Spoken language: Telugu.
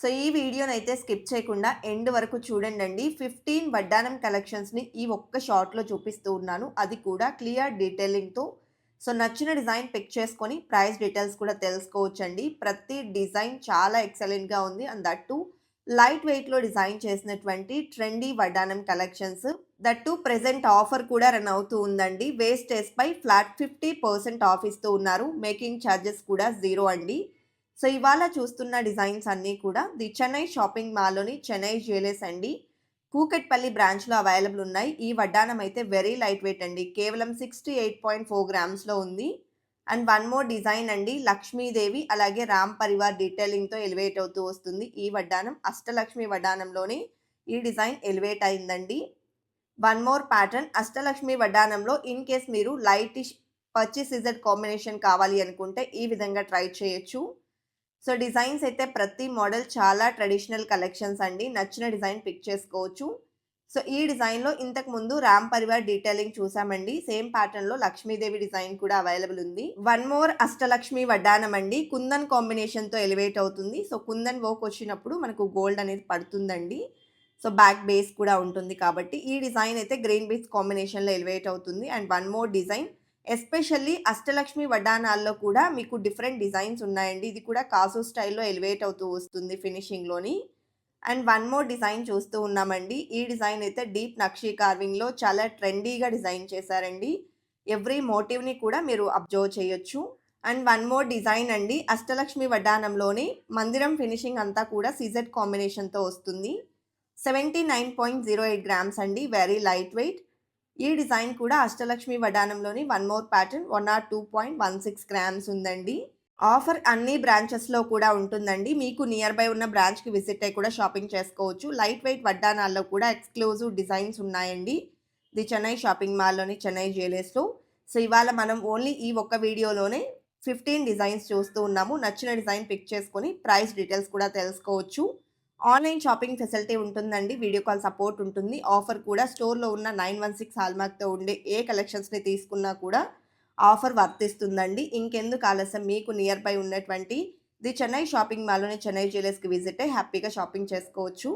సో ఈ వీడియోని అయితే స్కిప్ చేయకుండా ఎండ్ వరకు చూడండి ఫిఫ్టీన్ వడ్డానం కలెక్షన్స్ని ఈ ఒక్క షార్ట్లో చూపిస్తూ ఉన్నాను. అది కూడా క్లియర్ డీటెయిలింగ్తో. సో నచ్చిన డిజైన్ పిక్ చేసుకొని ప్రైస్ డీటెయిల్స్ కూడా తెలుసుకోవచ్చండి. ప్రతి డిజైన్ చాలా ఎక్సలెంట్గా ఉంది. అండ్ దట్టు లైట్ వెయిట్లో డిజైన్ చేసినటువంటి trendy vaddanam collections. That present offer కూడా రన్ అవుతూ ఉందండి. వేస్టేజ్ పై ఫ్లాట్ ఫిఫ్టీ పర్సెంట్ ఆఫ్ ఇస్తూ ఉన్నారు. మేకింగ్ ఛార్జెస్ కూడా జీరో అండి. సో ఇవాళ చూస్తున్న డిజైన్స్ అన్నీ కూడా ది చెన్నై షాపింగ్ మాల్లోని చెన్నై జ్యువెలర్స్ అండి. కూకట్పల్లి బ్రాంచ్లో అవైలబుల్ ఉన్నాయి. ఈ వడ్డానం అయితే వెరీ లైట్ వెయిట్ అండి. కేవలం సిక్స్టీ ఎయిట్ పాయింట్ ఫోర్ గ్రామ్స్లో ఉంది. అండ్ వన్ మోర్ డిజైన్ అండి. లక్ష్మీదేవి అలాగే రామ్ పరివార్ డీటెయిలింగ్తో ఎలివేట్ అవుతూ వస్తుంది. ఈ వడ్డానం అష్టలక్ష్మి వడ్డానంలోనే ఈ డిజైన్ ఎలివేట్ అయిందండి. వన్ మోర్ ప్యాటర్న్ అష్టలక్ష్మి వడ్డానంలో ఇన్ కేస్ మీరు లైటిష్ పర్చేస్ ఇజెడ్ కాంబినేషన్ కావాలి అనుకుంటే ఈ విధంగా ట్రై చేయొచ్చు. సో డిజైన్స్ అయితే ప్రతి మోడల్ చాలా ట్రెడిషనల్ కలెక్షన్స్ అండి. నచ్చిన డిజైన్ పిక్ చేసుకోవచ్చు. సో ఈ డిజైన్లో ఇంతకు ముందు రామ్ పరివార్ డీటెయిలింగ్ చూసామండి. సేమ్ ప్యాటర్న్లో లక్ష్మీదేవి డిజైన్ కూడా అవైలబుల్ ఉంది. వన్ మోర్ అష్టలక్ష్మి వడ్డానం అండి. కుందన్ కాంబినేషన్తో ఎలివేట్ అవుతుంది. సో కుందన్ వర్క్ వచ్చినప్పుడు మనకు గోల్డ్ అనేది పడుతుందండి. సో బ్యాక్ బేస్ కూడా ఉంటుంది కాబట్టి ఈ డిజైన్ అయితే గ్రీన్ బేస్ కాంబినేషన్లో ఎలివేట్ అవుతుంది. And one more design especially Ashtalakshmi వడ్డానాల్లో కూడా మీకు డిఫరెంట్ డిజైన్స్ ఉన్నాయండి. ఇది కూడా కాసో స్టైల్లో ఎలివేట్ అవుతూ వస్తుంది ఫినిషింగ్లోని. అండ్ వన్ మోర్ డిజైన్ చూస్తూ ఉన్నామండి. ఈ డిజైన్ అయితే డీప్ నక్షీ కార్వింగ్లో చాలా ట్రెండీగా డిజైన్ చేశారండి. ఎవ్రీ మోటివ్ని కూడా మీరు అబ్జర్వ్ చేయొచ్చు. అండ్ వన్ మోర్ డిజైన్ అండి. అష్టలక్ష్మి వడ్డానంలోని మందిరం ఫినిషింగ్ అంతా కూడా సిజెట్ కాంబినేషన్తో వస్తుంది. Seventy nine point zero eight grams అండి. Very light weight. ఈ డిజైన్ కూడా Ashtalakshmi వడానంలోని one more pattern one or two point one six grams ఉందండి. ఆఫర్ అన్ని బ్రాంచెస్లో కూడా ఉంటుందండి. మీకు నియర్ బై ఉన్న బ్రాంచ్కి విజిట్ అయ్యి కూడా షాపింగ్ చేసుకోవచ్చు. లైట్ వెయిట్ వడ్డానాల్లో కూడా ఎక్స్క్లూజివ్ డిజైన్స్ ఉన్నాయండి. ది చెన్నై షాపింగ్ మాల్లోని చెన్నై జ్యువెలర్స్లో సో ఇవాళ మనం ఓన్లీ ఈ ఒక్క వీడియోలోనే ఫిఫ్టీన్ డిజైన్స్ చూస్తూ ఉన్నాము. నచ్చిన డిజైన్ పిక్ చేసుకొని ప్రైస్ డీటెయిల్స్ కూడా తెలుసుకోవచ్చు. ఆన్లైన్ షాపింగ్ ఫెసిలిటీ ఉంటుందండి వీడియో కాల్ సపోర్ట్ ఉంటుంది. ఆఫర్ కూడా స్టోర్లో ఉన్న నైన్ వన్ సిక్స్ హాల్మార్క్తో ఉండే ఏ కలెక్షన్స్ని తీసుకున్నా కూడా ఆఫర్ వర్తిస్తుందండి. ఇంకెందుకు ఆలస్యం మీకు నియర్ బై ఉన్నటువంటి ది చెన్నై షాపింగ్ మాల్లోని చెన్నై జ్యువెలర్స్కి విజిట్ అయ్యి హ్యాపీగా షాపింగ్ చేసుకోవచ్చు.